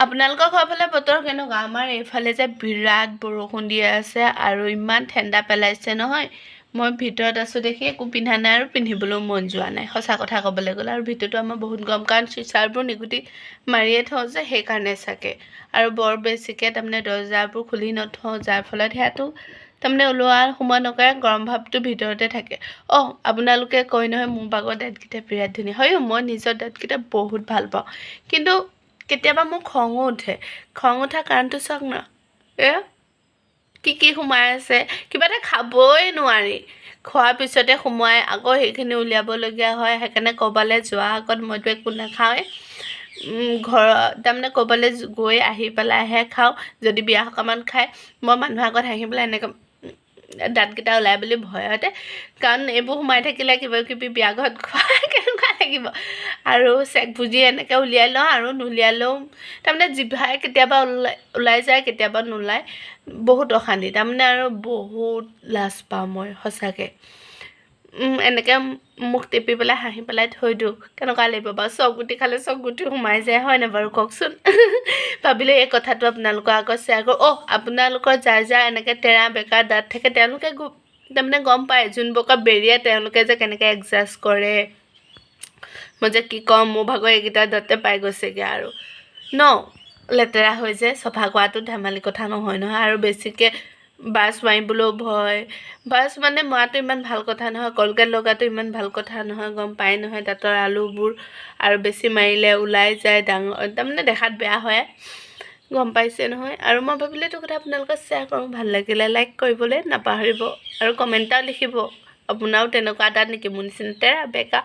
আপোনালোকৰ ঘৰৰ ফালে বতৰ কেনেকুৱা? আমাৰ এইফালে যে বিৰাট বৰষুণ দি আছে আৰু ইমান ঠাণ্ডা পেলাইছে নহয়। মই ভিতৰত আছোঁ দেখি একো পিন্ধা নাই আৰু পিন্ধিবলৈও মন যোৱা নাই। সঁচা কথা ক'বলৈ গ'লে আৰু ভিতৰতো আমাৰ বহুত গৰম কাৰণ চিচাৰবোৰ নিগুটি মাৰিয়ে থওঁ যে সেইকাৰণে চাগে। আৰু বৰ বেছিকৈ তাৰমানে দৰ্জাবোৰ খুলি নথওঁ যাৰ ফলত সেয়াটো তাৰমানে ওলোৱা সোমোৱা নকৰে গৰম ভাৱটো ভিতৰতে থাকে। অঁ আপোনালোকে কয় নহয় মোৰ ভাগৰ দাঁতকেইটা বিৰাট ধুনীয়া। হয় মই নিজৰ দাঁতকেইটা বহুত ভাল পাওঁ। কিন্তু কেতিয়াবা মোৰ খঙো উঠে। খং উঠা কাৰণটো চাওক না। এ কি কি সোমাই আছে কিবা এটা খাবই নোৱাৰি। খোৱাৰ পিছতে সোমোৱাই আকৌ সেইখিনি উলিয়াবলগীয়া হয় সেইকাৰণে ক'ৰবালৈ যোৱাৰ আগত মইতো একো নাখাওঁৱে ঘৰত তাৰমানে ক'ৰবালৈ গৈ আহি পেলাইহে খাওঁ যদি বিয়া সকামত খায় মই মানুহৰ আগত হাঁহি পেলাই এনেকৈ দাঁতকেইটা ওলাই বুলি ভয়তে কাৰণ এইবোৰ সোমাই থাকিলে কিবা কিবি বিয়া ঘৰত খোৱা কেনেকুৱা লাগিব? আৰু চেক ভুজি এনেকৈ উলিয়াই লওঁ আৰু নুলিয়ালেও তাৰমানে জিভাই কেতিয়াবা ওলাই ওলাই যায় কেতিয়াবা নোলায়। বহুত অশান্তি। তাৰমানে আৰু বহুত লাজ পাওঁ মই সঁচাকৈ। এনেকৈ মুখ টিপি পেলাই হাঁহি পেলাই থৈ দিওঁ। কেনেকুৱা লাগিব বাৰু? চক গুটি খালে চক গুটি সোমাই যায় হয় নাই বাৰু? কওকচোন। ভাবিলোঁ এই কথাটো আপোনালোকৰ আগত শ্বেয়াৰ কৰোঁ। অ' আপোনালোকৰ যাৰ যাৰ এনেকৈ তেৰা বেকা দাঁত থাকে তেওঁলোকে তাৰমানে গম পায় যোনবোৰক বেৰিয়ে তেওঁলোকে যে কেনেকৈ এডজাষ্ট কৰে। মই যে কি ক'ম মোৰ ভাগৰ এইকেইটা দাঁতে পাই গৈছেগৈ আৰু। ন লেতেৰা হৈ যে চফা কৰাটো ধেমালি কথা নহয় নহয়? আৰু বেছিকৈ ব্ৰাছ মাৰিবলৈও ভয়। ব্ৰাছ মানে মৰাটো ইমান ভাল কথা নহয় কলগেট লগাটো ইমান ভাল কথা নহয় গম পায় নহয় দাঁতৰ আলুবোৰ। আৰু বেছি মাৰিলে ওলাই যায় ডাঙৰ তাৰমানে দেখাত বেয়া হয় গম পাইছে নহয়। আৰু মই ভাবিলোঁ এইটো কথা আপোনালোকক শ্বেয়াৰ কৰোঁ ভাল লাগিলে লাইক কৰিবলৈ নাপাহৰিব। আৰু কমেণ্ট এটাও লিখিব আপোনাৰো তেনেকুৱা দাঁত নেকি মোৰ নিচিনা তেৰা বেকা।